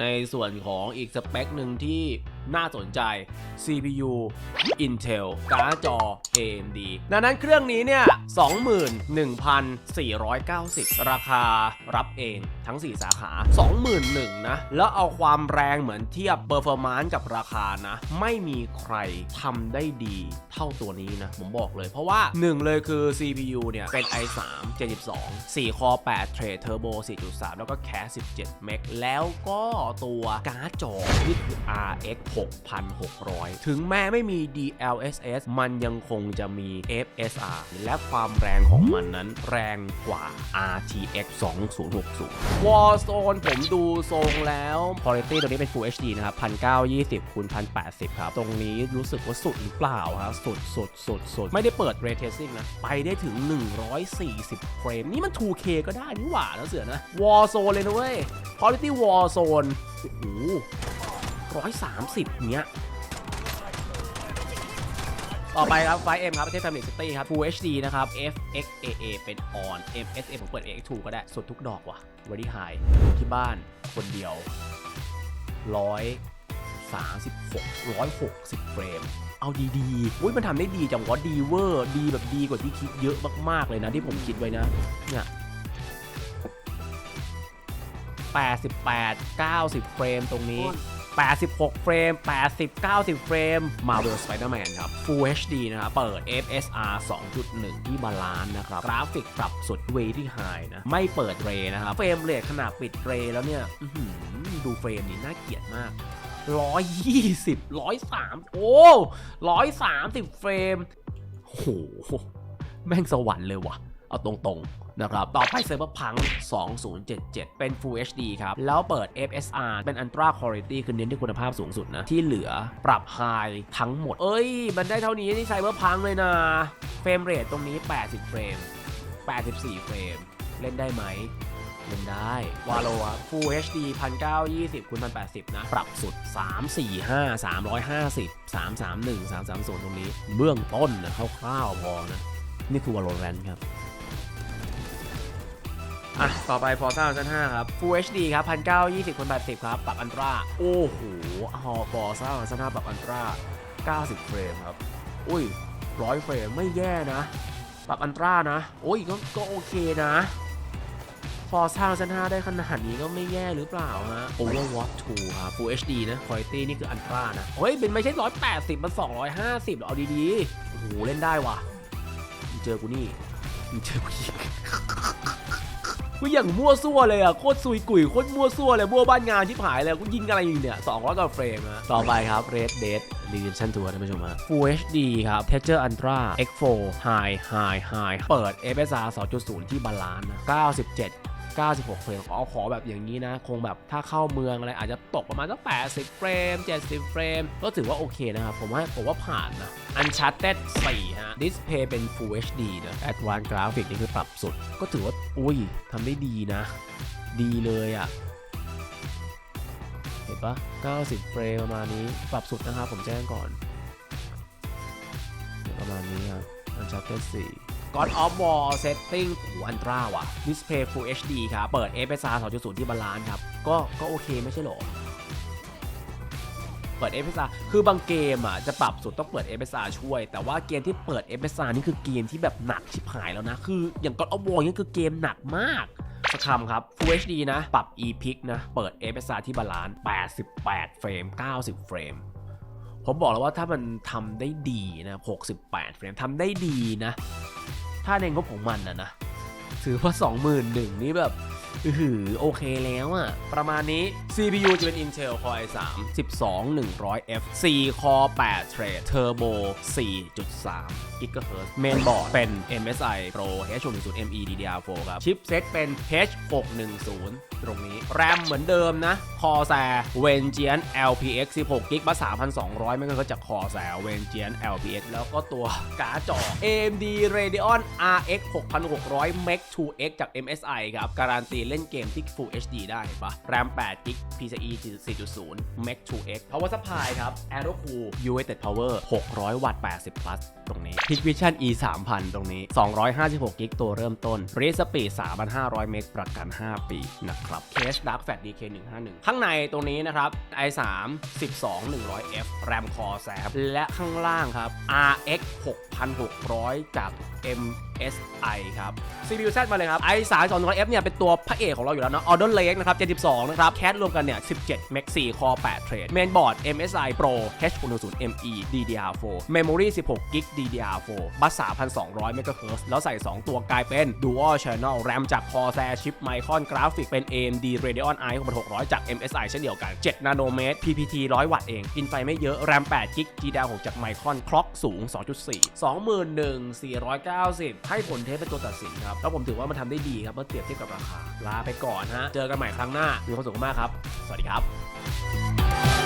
ในส่วนของอีกสเปคหนึ่งที่ น่าสนใจ CPU Intel การ์ดจอ AMD ดังนั้นเครื่องนี้เนี่ย 21,490 ราคารับเองทั้ง 4 สาขา 21,000นะ แล้วเอาความแรงเหมือนเทียบ Performance กับราคานะ ไม่มีใครทำได้ดีเท่าตัวนี้นะ ผมบอกเลยเพราะว่า 1 เลยคือ CPU เนี่ย เป็น i3 72 4 Core 8 Thread Turbo 4.3 แล้วก็ Cache 17 เมกแล้วก็ตัวการ์ดจอที่คือ RX 6600 ถึงแม้ไม่มี DLSS มันยังคงจะมี FSR และความแรงของมันนั้นแรงกว่า RTX 2060 Warzone ผมดูทรงแล้ว Quality ตัวนี้เป็น Full HD นะครับ 1920คูณ1080 ครับ ตรงนี้รู้สึกว่าสุดหรือเปล่าครับ สุดสุดสุดสุดไม่ได้เปิด Ray Tracing นะ ไปได้ถึง 140 เฟรม นี่มัน 2K ก็ได้นี่หว่าแล้วเสือนะ Warzone เลยนะเว้ย Quality Warzone โอ้โห ร้อยสามสิบเนี้ยต่อไปครับไฟเอ็มครับประเทศทำเน็ตซิตี้ครับ Full HD นะครับ FXAA เป็น on MSA ผมเปิด AX2 ก็ได้สุดทุกดอกว่ะ very high ที่บ้านคนเดียว 136 160 เฟรม เอาดีๆอุ้ยมันทำได้ดีจังวะดีเวอร์ ดีแบบดีกว่าที่คิดเยอะมากๆเลยนะ ที่ผมคิดไว้นะ เนี่ย88 90 เฟรมตรงนี้ 86 เฟรม 80 90 เฟรม Marvel Spider-Man ครับ Full HD นะครับ เปิด FSR 2.1 ที่บาลานซ์นะครับ กราฟิกปรับสุดเวที่ไฮนะ ไม่เปิดเรย์นะครับ เฟรมเรทขนาดปิดเรย์แล้วเนี่ยดูเฟรมนี่น่าเกลียดมาก120 103โอ้130เฟรมโหแม่งสวรรค์เลยว่ะ เอาตรงๆนะครับต่อไปเซิร์ฟเวอร์พัง 2077 เป็น Full HD ครับ แล้วเปิด FSR เป็น Ultra Quality คือเน้นที่คุณภาพสูงสุดนะ ที่เหลือปรับ High ทั้งหมด เอ้ย มันได้เท่านี้นี่ไซเบอร์พังเลยนะ เฟรมเรทตรงนี้ 80 เฟรม 84 เฟรม เล่นได้ไหมเล่นได้ วาโลอะ Full HD 1920คูณ1080 นะ ปรับสุด 345 350 331 330 ตรงนี้ เบื้องต้นนะคร่าวๆพอนะ นี่คือ Valorant ครับ อะ ต่อไป Forza Horizon 5ครับ Full HD ครับ1920คูณ80 ครับ ปรับอันตรา โอ้โหฮอ Forza Horizon 5ปรับอันตรา 90 เฟรมครับ อุ้ย100เฟรมไม่แย่นะ ปรับอันตรานะ โอ้ยก็ก็โอเคนะ Forza Horizon 5ได้ขนาดนี้ก็ไม่แย่หรือเปล่าฮะ Overwatch 2ครับ Full HD นะ Quality นี่คืออันตรานะ เฮ้ย เป็นไม่ใช่ 180 มัน 250เหรอเอาดีๆ โอ้โห เล่นได้ว่ะมึงเจอกูนี่มึงเจอกูนี่ กูอย่างมั่วซั่วเลยอะโคตรซุยกุ๋ยโคตรมั่วซั่วเลยมั่วบ้านงานที่ผายเลยกูยิงอะไรอยู่เนี่ย200กว่าเฟรมนะต่อไปครับ Red Dead Redemption 2ท่านผู้ชมฮะ Full HD ครับ Texture Ultra X4 High High High เปิด FSR 2.0 ที่บาลานซ์นะ97 96 เฟรมขอขอแบบอย่างนี้นะ คงแบบถ้าเข้าเมืองอะไรอาจจะตกประมาณสัก80 เฟรม 70 เฟรม ก็ถือว่าโอเคนะครับ ผมว่าผมว่าผ่านนะ Uncharted 4ฮะดิสเพย์เป็น Full HD นะ Advanced Graphics นี่คือปรับสุด ก็ถือว่า อุ้ยทำได้ดีนะ ดีเลยอะ่ะเห็นปะ90 เฟรมประมาณนี้ ปรับสุดนะครับ ผมแจ้งก่อน ประมาณนี้ครับ Uncharted 4 God of War Setting โอ้อันตราว่ะ Display Full HD ครับ เปิด FSR 2.0 ที่บาลานซ์ครับ ก็ก็โอเคไม่ใช่หรอ เปิด FSR คือบางเกมอะจะปรับสุดต้องเปิด FSR ช่วย แต่ว่าเกมที่เปิด FSR นี่คือเกมที่แบบหนักชิบหายแล้วนะ คืออย่าง God of War นี่คือเกมหนักมากสักคำครับ Full HD นะ ปรับ ePic นะ เปิด FSR ที่บาลานซ์88 เฟรม 90 เฟรม ผมบอกแล้วว่าถ้ามันทำได้ดีนะ 68 เฟรมทำได้ดีนะ ถ้าในงบของมันนะนะ ถือว่า 21,000นี่แบบหือโอเคแล้วอะประมาณนี้ CPU จะเป็น Intel Core i3 12100F 4 Core 8 Thread Turbo 4.3 GHz Mainboard เป็น MSI Pro H610 ME DDR4 ครับ ชิปเซ็ตเป็น H610 ตรงนี้ แรมเหมือนเดิมนะ Corsair Vengeance LPX 16 g b บัส3,200 ไม่ก็จาก Corsair Vengeance LPX แล้วก็ตัวการ์ดจอ AMD Radeon RX 6600 Max 2X จาก MSI ครับ การันตีเล่นเกมที่ Full HD ได้เห็นปะ RAM 8 g PCIe 4.0 Max 2X Power Supply ครับ Aerocool UAted Power 600 วัตต์ 80 plus ตรงนี้ Hikvision E 3000 ตรงนี้ 256กิกตัวเริ่มต้น Read Speed 3,500 เมกประกัน 5 ปีนะครับ Case Dark Fat DK 151ข้างในตรงนี้นะครับ i3 12100F RAM Core Sam และข้างล่างครับ RX 6600 จาก M SI ครับ CPU ดมาเลยครับ i 3 2 0 F เนี่ยเป็นตัวพระเอกของเราอยู่แล้วเนาะ Odin Lake นะครับ 72 นะครับ แคทรวมกันเนี่ย 17 Max 4 Core 8 Thread Mainboard MSI Pro H160 ME DDR4 Memory 16 GB DDR4 บัส 3,200 MHz แล้วใส่ 2 ตัวกลายเป็น Dual Channel RAM จาก Corsair ชิป Micron กราฟิกเป็น AMD Radeon i 6600 จาก MSI เช่นเดียวกัน 7 นาโนเมตร PPT 100 วัตต์เองกินไฟไม่เยอะ RAM 8 GB DDR6 จาก Micron คล็อกสูง 2.4 21,490ให้ผลเทสเป็นตัวตัดสินครับ แล้วผมถือว่ามันทำได้ดีครับเมื่อเทียบเทียบกับราคา ลาไปก่อนฮะ เจอกันใหม่ครั้งหน้า มีความสุขมากครับ สวัสดีครับ